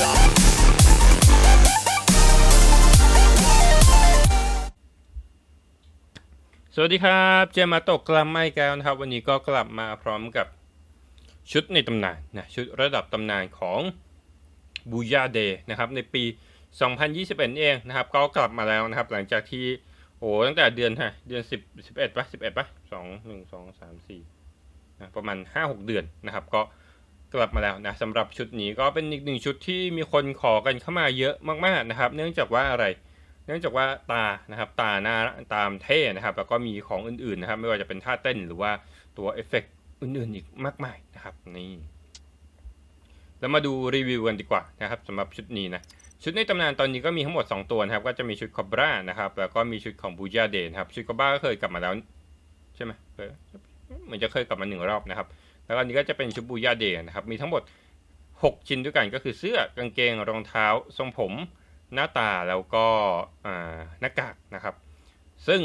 สวัสดีครับ เจมาตะกลัมไม่แก้วนะครับ วันนี้ก็กลับมาพร้อมกับชุดในตำนานนะชุดระดับตำนานของบูยาเดย์นะครับในปี 2021 เองนะครับ ก็กลับมาแล้วนะครับ หลังจากที่โอ้ตั้งแต่เดือนฮะเดือน 10 11ปะ11ปะ2 1 2 3 4นะประมาณ 5-6 เดือนนะครับ ก็ กลับมาแล้วนะสำหรับชุดนี้ก็เป็นอีกหนึ่งชุดที่มีคนขอกันเข้ามาเยอะมากๆนะครับ เนื่องจากว่าอะไร เนื่องจากว่าตานะครับตาหน้าตามเท่นะครับ แล้วก็มีของอื่นๆนะครับ ไม่ว่าจะเป็นท่าเต้นหรือว่าตัวเอฟเฟกต์อื่นๆอีกมากมายนะครับนี่แล้วมาดูรีวิวกันดีกว่านะครับสำหรับชุดนี้นะชุดในตำนานตอนนี้ก็มีทั้งหมด 2 ตัวนะครับ ก็จะมีชุดคอบรานะครับแล้วก็มีชุดของบูจาเดนครับชุดคอบราก็เคยกลับมาแล้วใช่ไหมเหมือนจะเคยกลับมาหนึ่งรอบนะครับ แล้วก็อันนี้ก็จะเป็นชุดบูยาเดนนะครับ มีทั้งหมด 6 ชิ้นด้วยกันก็คือเสื้อกางเกงรองเท้า ทรงผม หน้าตาแล้วก็หน้ากากนะครับ ซึ่ง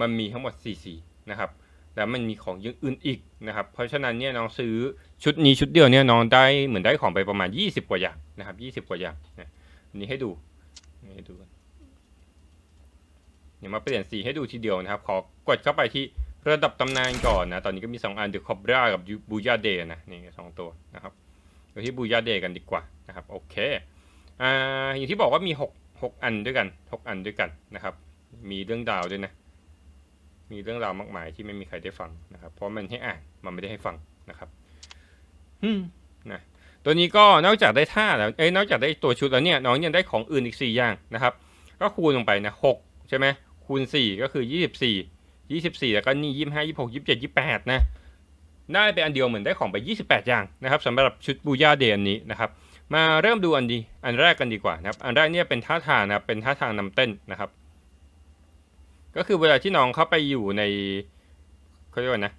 มันมีทั้งหมด4สีนะครับแล้วมันมีของย่างอื่นอีกนะครับ เพราะฉะนั้นเนี่ยน้องซื้อชุดนี้ชุดเดียวเนี่ยน้องได้เหมือนได้ของไปประมาณ 20 กว่าอย่างนะครับ 20 กว่าอย่างนะนี้ให้ดูให้ดูกันเดี๋ยวมาเปลี่ยนสีให้ดูทีเดียวนะครับ ขอกดเข้าไปที่ ระดับตำนานก่อนนะ ตอนนี้ก็มี 2 อันเดอะคอบรากับบูยาเดนะ นี่สองตัวนะครับไปที่บูยาเดกันดีกว่านะครับ โอเค อ่า อย่างที่บอกว่ามีหกหกอันด้วยกันหกอันด้วยกันนะครับ มีเรื่องราวด้วยนะ มีเรื่องราวมากมายที่ไม่มีใครได้ฟังนะครับ เพราะมันให้อ่าน มันไม่ได้ให้ฟังนะครับอืมนะ ตัวนี้ก็นอกจากได้ท่าแล้ว เอ้ย นอกจากได้ตัวชุดแล้วเนี่ย น้องยังได้ของอื่นอีก 4 อย่างนะครับ ก็คูณลงไปนะหกใช่ไหมคูณ 4 ก็คือ 24 24แล้วก็นี่25 26 27 28นะ ได้ไปอันเดียวเหมือนได้ของไป 28 อย่างนะครับสำหรับชุดบูย่าเดย์อันนี้นะครับ มาเริ่มดูอันดีอันแรกกันดีกว่านะครับ อันแรกเนี่ยเป็นท่าทางนะครับเป็นท่าทางนำเต้นนะครับ ก็คือเวลาที่น้องเข้าไปอยู่ในเขาเรียกว่านะ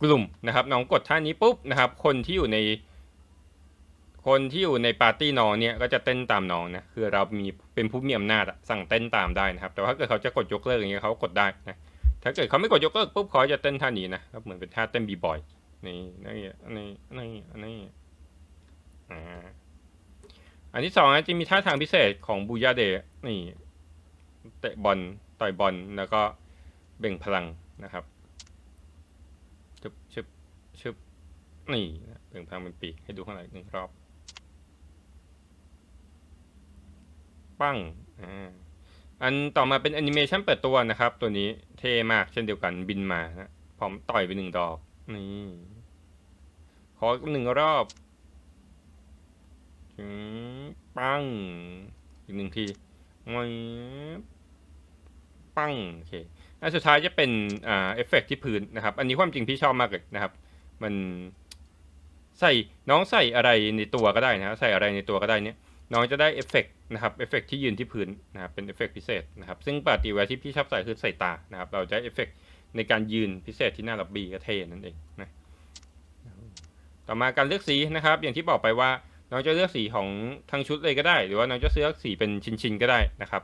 กลุ่มนะครับน้องกดท่านี้ปุ๊บนะครับ คนที่อยู่ใน คนที่อยู่ในปาร์ตี้น้องเนี่ยก็จะเต้นตามน้องนะคือเรามีเป็นผู้มีอำนาจสั่งเต้นตามได้นะครับ แต่ว่าถ้าเกิดเขาจะกดยกเลิกอย่างเงี้ยเขาก็กดได้นะ ถ้าเกิดเขาไม่กดยกเลิกปุ๊บเขาจะเต้นท่านี้นะก็เหมือนเป็นท่าเต้นบีบอยนี่นี่นี่นี่นี่อ่าอันที่สองนะจะมีท่าทางพิเศษของบูยาเดนี่เตะบอลต่อยบอลแล้วก็เบ่งพลังนะครับชึบชึบชึบนี่นะเบ่งพลังเป็นปีกให้ดูข้างหลังหนึ่งรอบ ปั้งอ่า อันต่อมาเป็นแอนิเมชันเปิดตัวนะครับ ตัวนี้เท่มากเช่นเดียวกันบินมานะพร้อมต่อยไปหนึ่งดอก นี่ ขอหนึ่งรอบอืมปัง อีกหนึ่งทีงอยปังโอเคอันสุดท้ายจะเป็นอ่าเอฟเฟกต์ที่พื้นนะครับ อันนี้ความจริงพี่ชอบมากเลยนะครับ มันใส่น้องใส่อะไรในตัวก็ได้นะครับใส่อะไรในตัวก็ได้เนี่ย น้องจะได้เอฟเฟกต์นะครับเอฟเฟกต์ที่ยืนที่พื้นนะครับเป็นเอฟเฟกต์พิเศษนะครับซึ่งปกติเวลาที่พี่ชอบใส่คือใส่ตานะครับ เราจะเอฟเฟกต์ในการยืนพิเศษที่หน้าล็อบบี้ก็เท่นั่นเองนะต่อมาการเลือกสีนะครับ อย่างที่บอกไปว่าน้องจะเลือกสีของทั้งชุดเลยก็ได้ หรือว่าน้องจะเลือกสีเป็นชิ้นๆก็ได้นะครับ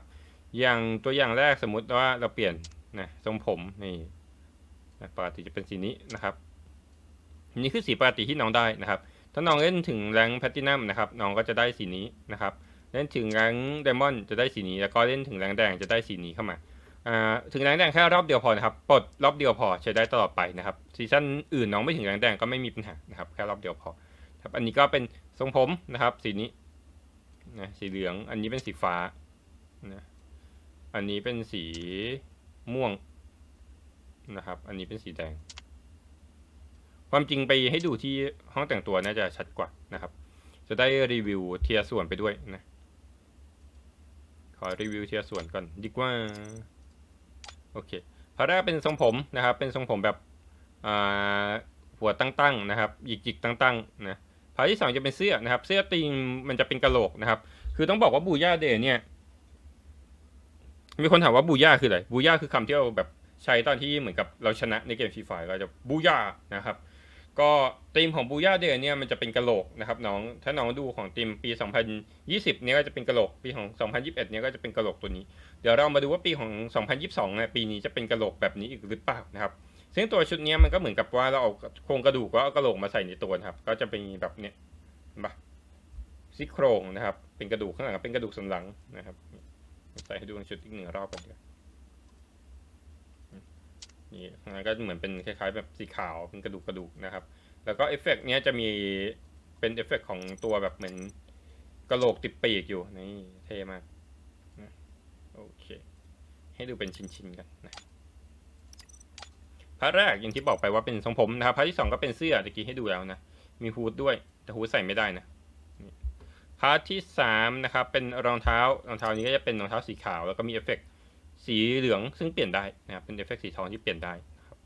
อย่างตัวอย่างแรกสมมุติว่าเราเปลี่ยนนะทรงผมนี่ปกติจะเป็นสีนี้นะครับนนี้คือสีปกติที่น้องได้นะครับ ถ้าน้องเล่นถึงแรงแพลตินัมนะครับน้องก็จะได้สีนี้นะครับ เล่นถึงแรงไดมอนด์จะได้สีนี้ แล้วก็เล่นถึงแรงแดงจะได้สีนี้เข้ามาอ่าถึงแรงแดงแค่รอบเดียวพอนะครับปลดรอบเดียวพอใช้ได้ตลอดไปนะครับซีซั่นอื่นน้องไม่ถึงแรงแดงก็ไม่มีปัญหานะครับแค่รอบเดียวพอครับอันนี้ก็เป็นทรงผมนะครับ สีนี้นะสีเหลือง อันนี้เป็นสีฟ้านะอันนี้เป็นสีม่วงนะครับ อันนี้เป็นสีแดง ความจริงไปให้ดูที่ห้องแต่งตัวน่าจะชัดกว่านะครับ จะได้รีวิวเทียส่วนไปด้วยนะ ขอรีวิวเทียส่วนก่อนดีกว่า โอเคพอแรกเป็นทรงผมนะครับ เป็นทรงผมแบบหัวตั้งๆนะครับหยิกๆตั้งๆนะพาที่สองจะเป็นเสื้อนะครับ เสื้อตีมมันจะเป็นกะโหลกนะครับ คือต้องบอกว่าบูย่าเดย์เนี่ย มีคนถามว่าบูย่าคืออะไรบูย่าคือคำที่เราแบบใช้ตอนที่เหมือนกับเราชนะในเกมฟรีไฟก็จะบูย่านะครับ ก็ธีมของบูย่าเดย์เนี่ยมันจะเป็นกะโหลกนะครับน้องถ้าน้องดูของธีมปี 2020 เนี่ยก็จะเป็นกะโหลกปีของ 2021 เนี่ยก็จะเป็นกะโหลกตัวนี้ เดี๋ยวเรามาดูว่าปีของ 2022เนี่ยปีนี้จะเป็นกะโหลกแบบนี้อีกหรือเปล่านะครับซึ่งตัวชุดเนี้ยมันก็เหมือนกับว่าเราเอาโครงกระดูกก็เอากระโหลกมาใส่ในตัวนะครับ ก็จะเป็นแบบเนี้ยเห็นปะซี่โครงนะครับ เป็นกระดูกข้างหลังเป็นกระดูกสันหลังนะครับใส่ให้ดูชุดอีกหนึ่งรอบกัน นี่นก็เหมือนเป็นคล้ายๆแบบสีขาวเป็นกระดูกกระดูกนะครับ แล้วก็เอฟเฟกต์เนี้ยจะมีเป็นเอฟเฟกต์ของตัวแบบเหมือนกระโหลกติดปีกอยู่นี่เท่มากนะโอเค ให้ดูเป็นชิ้นๆกันนะพระแรกอย่างที่บอกไปว่าเป็นทรงผมนะครับพระที่สองก็เป็นเสื้อตะกี้ให้ดูแล้วนะมีฮูดด้วย แต่ฮูดใส่ไม่ได้นะพาร์ทที่สามนะครับเป็นรองเท้ารองเท้านี้ก็จะเป็นรองเท้าสีขาวแล้วก็มีเอฟเฟกต์ สีเหลืองซึ่งเปลี่ยนได้นะครับเป็นเอฟเฟกต์สีทองที่เปลี่ยนได้นะครับ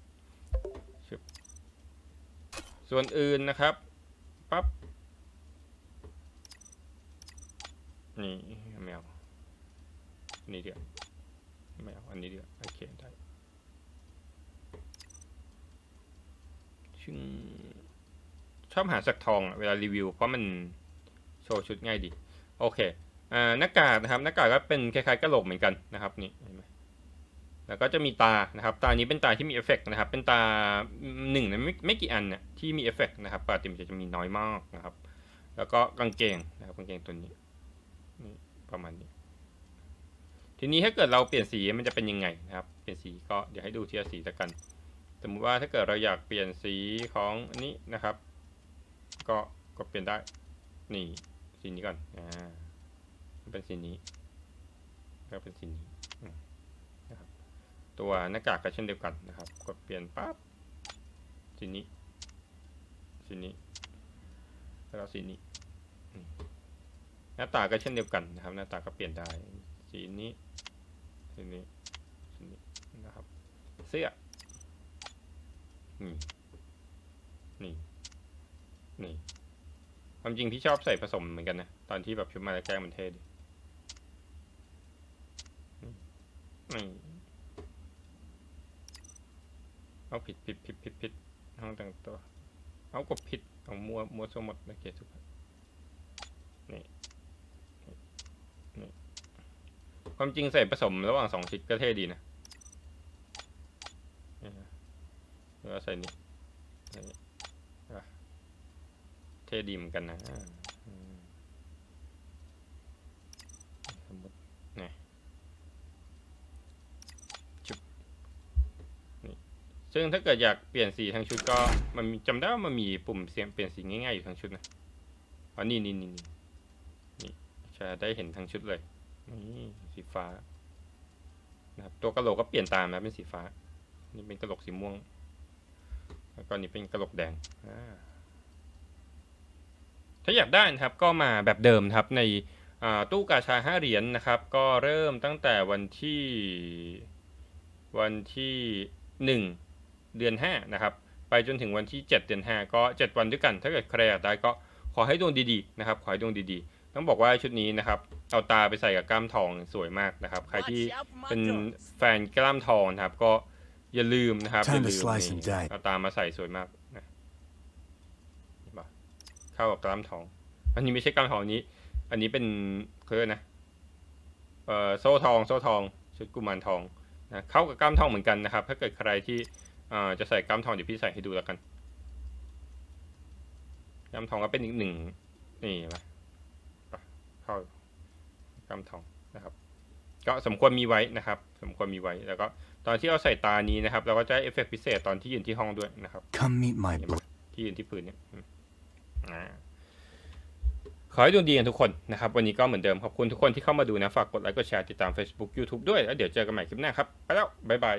ส่วนอื่นนะครับปั๊บนี่แมวอันนี้เดียวแมวอันนี้เดียวโอเคได้ชึ่งชอบหาสักทองเวลารีวิว เพราะมันโชว์ชุดง่ายดี โอเคอ่าหน้ากากนะครับหน้ากากก็เป็นคล้ายๆกระโหลกเหมือนกันนะครับนี่เห็นไหม แล้วก็จะมีตานะครับ ตานี้เป็นตาที่มีเอฟเฟกต์นะครับ เป็นตาหนึ่งในไม่ไม่กี่อันเนี่ยที่มีเอฟเฟกต์นะครับ ปกติมันจะมีน้อยมากนะครับ แล้วก็กางเกงนะครับกางเกงตัวนี้นี่ประมาณนี้ ทีนี้ถ้าเกิดเราเปลี่ยนสีมันจะเป็นยังไงนะครับ เปลี่ยนสีก็เดี๋ยวให้ดูทีละสีละกัน สมมุติว่าถ้าเกิดเราอยากเปลี่ยนสีของอันนี้นะครับ ก็ก็เปลี่ยนได้ นี่สีนี้ก่อน อ่า เป็นสีนี้ ก็เป็นสีนี้ ตัวหน้ากากก็เช่นเดียวกันนะครับ กดเปลี่ยนปั๊บสีนี้สีนี้ แล้วสีนี้ หน้าตาก็เช่นเดียวกันนะครับ หน้าตาก็เปลี่ยนได้ สีนี้สีนี้สีนี้นะครับ เสื้อนี่นี่นี่ความจริงพี่ชอบใส่ผสมเหมือนกันนะ ตอนที่แบบชุดมาแล้วแกล้งมันเท่ดีนี่เอา ผิดผิดผิดผิดผิดห้องแต่งตัว เอาก็ผิดเอามัวมัวสมดโอเคทุกนี่นี่นี่ความจริงใส่ผสมระหว่างสองชิดก็เท่ดีนะนี่นะแล้วก็ใส่นี่นี่อะเท่ดีเหมือนกันนะอ่าอืมสมมตินี่ชุบนี่ ซึ่งถ้าเกิดอยากเปลี่ยนสีทั้งชุดก็มันจำได้ว่ามันมีปุ่มเสียงเปลี่ยนสีง่ายๆอยู่ทั้งชุดนะอ๋อนี่นี่นี่นี่นี่จะได้เห็นทั้งชุดเลยนี่สีฟ้านะครับตัวกระโหลกก็เปลี่ยนตามนะเป็นสีฟ้า นี่เป็นกระโหลกสีม่วง แล้วก็นี่เป็นกระโหลกแดงถ้าอยากได้นะครับก็มาแบบเดิมนะครับในตู้กาชาห้าเหรียญนะครับ ก็เริ่มตั้งแต่วันที่วันที่หนึ่ง เดือนห้านะครับไปจนถึงวันที่เจ็ดเดือนห้าก็เจ็ดวันด้วยกัน ถ้าเกิดใครอยากได้ก็ขอให้ดวงดีๆนะครับขอให้ดวงดีๆ ต้องบอกว่าชุดนี้นะครับเอาตาไปใส่กับกล้ามทองสวยมากนะครับ ใครที่เป็นแฟนกล้ามทองนะครับก็อย่าลืมนะครับอย่า Time to ลืม slice นี่ and dice เอาตามมาใส่สวยมากนะเห็นปะเข้ากับกล้ามทอง อันนี้ไม่ใช่กล้ามทองอันนี้ อันนี้เป็นเคยกนะเอ่อโซ่ทองโซ่ทองชุดกุมารทองนะเข้ากับกล้ามทองเหมือนกันนะครับ ถ้าเกิดใครที่เอ่อจะใส่กล้ามทองเดี๋ยวพี่ใส่ให้ดูแล้วกันกล้ามทองก็เป็นอีกหนึ่งนี่เห็นไหมปะเข้ากล้ามทองนะครับ ก็สมควรมีไว้นะครับ สมควรมีไว้แล้วก็ตอนที่เราใส่ตานี้นะครับ เราก็จะได้เอฟเฟกต์พิเศษตอนที่ยืนที่ห้องด้วยนะครับ Come meet my เห็นไหม blade. ที่ยืนที่พื้นเนี่ยอืมอ่าขอให้ดวงดีกันทุกคนนะครับ วันนี้ก็เหมือนเดิม ขอบคุณทุกคนที่เข้ามาดูนะ ฝากกดไลค์กดแชร์ติดตาม Facebook YouTube ด้วย แล้วเดี๋ยวเจอกันใหม่คลิปหน้าครับ ไปแล้ว บ๊ายบาย